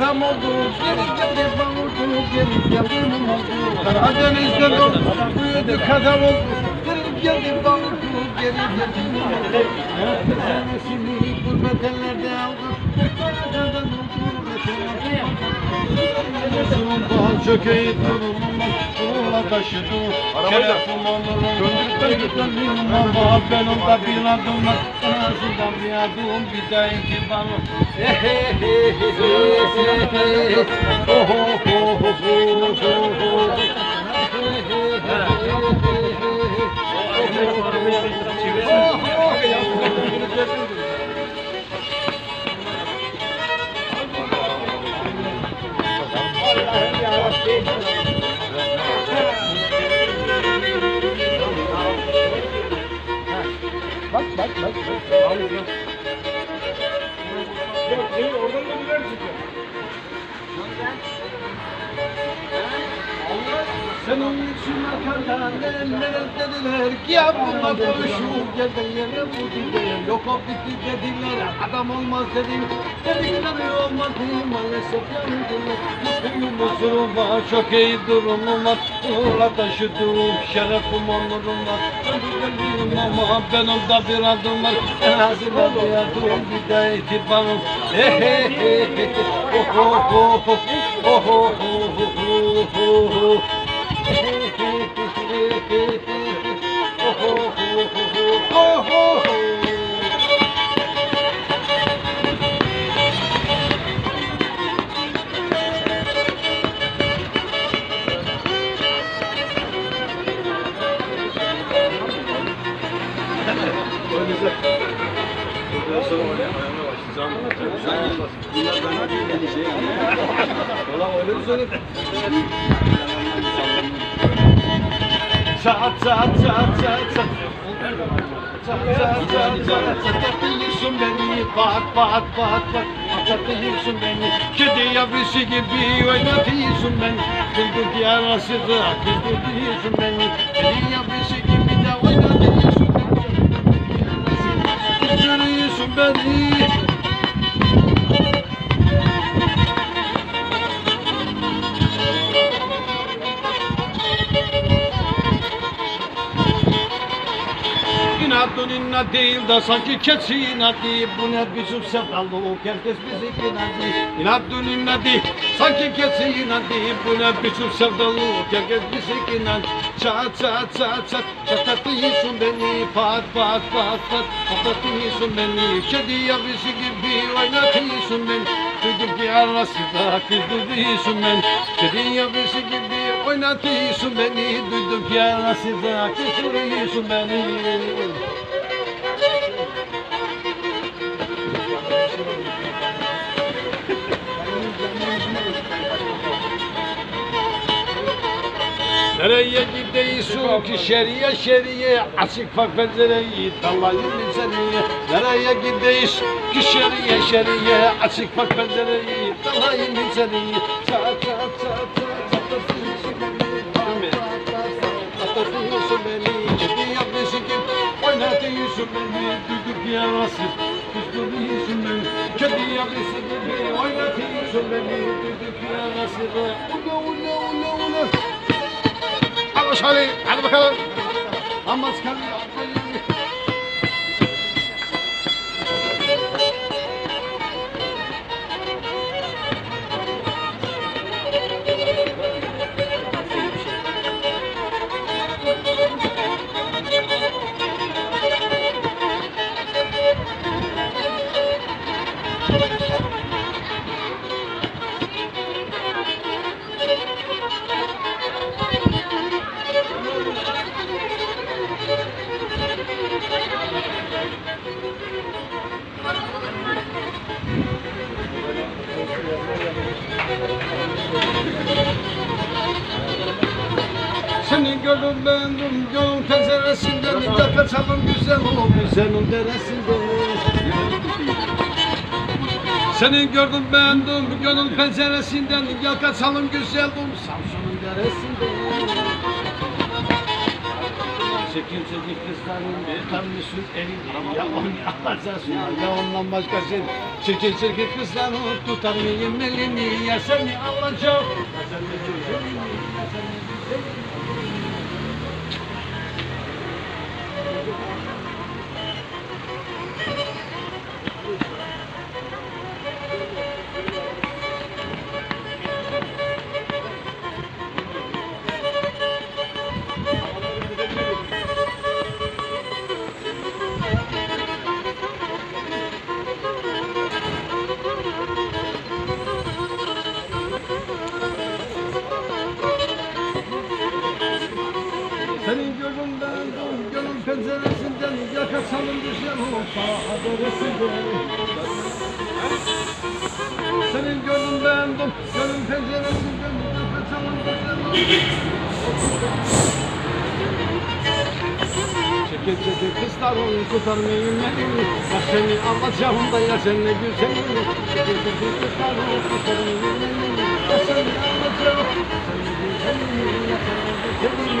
adam olduk, geri geri bağırdık, geri geri mum olduk. Karadeniz'de doğduk, büyüdük adam olduk, geri geri bağırdık, geri geri mum olduk. Senesini gurbet ellerde aldık, Karadeniz'de doğduk. Çökeyi durumum Uğurla taşıdım Şerefim onurum Döndürüp bilmem Benim de bir adım var Arzudan bir adım Bir de iki bana Oho Bớt, bớt, bớt. Sen onun için makardan demler dediler ki Abdullah kavuşur geldin yere bu dilde Yok o bitti dediler adam olmaz dedim Dedikleri olmaz dedim maalesef yanıldım Mutluyum huzurum var çok iyi durumum var Uğra taşıdığım şerefim onurum var Öldürürüm ama benim de bir adım var En azından bir adım bir de itibarım Hey hey hey hey Oh oh oh oh Oh oh oh oh oh oh Bundan sonra oynamaya başlayacağım. Bunlar bana değil şey Valla öyle mi söyledin? Çat çat çat çat çat Çat çat çat çat çat Atıyorsun beni bak bak bak bak Atıyorsun beni Kedi yavrusu gibi oynatıyorsun beni Kıldık yarası da kıldırıyorsun İnadın inat değil de sanki keçi inadı Bu ne bizim sevdalık herkes bizi inadı İnadın inat değil sanki keçi inadı Bu ne bizim sevdalık herkes bizi inadı Çat çat çat çat. Çatatıyorsun beni. Pat pat pat pat. Patlatıyorsun beni. Kedi yavrusu gibi oynatıyorsun beni. Duydum ki arasında kızdırıyorsun beni Kedi yavrusu gibi oynatıyorsun beni. Duydum ki arasında kızdırıyorsun beni Nereye gidiyorsun ki şeriye şeriye Açık bak pencereyi dallayın içeriye Nereye gidiyorsun ki şeriye şeriye Açık bak pencereyi dallayın içeriye Çat çat çat çat çatlatıyorsun beni Çatlatıyorsun beni Kedi yapıyorsun ki oynatıyorsun beni Düdük yarası kızdırıyorsun beni Kedi yapıyorsun gibi oynatıyorsun beni Düdük yarası Ula ula ula ula সালে আরব খান আহমদ Khan. Seni gördüm beğendim yolun penceresinden Gel kaçalım güzel o güzelin deresinden Seni gördüm beğendim gönül penceresinden Gel kaçalım güzelim Samsun'un deresinden Çekil çekil kızların tutar mısın elini Ya onu alacaksın ya ondan başka şey çekil kızların tutar mıyım elini Ya seni alacağım. Ya seni güzelini özelesinden yakaçalım düşen olsa aderesinden Senin gönlün beğendim, gönlün penceresinden yakaçalım düşen Çekil çekil kızlar onu kurtarmayın beni Ya seni alacağım da ya sen ne güzelim Çekil çekil kızlar onu kurtarmayın beni Ya seni alacağım da ya sen ne güzelim Ya sen ne güzelim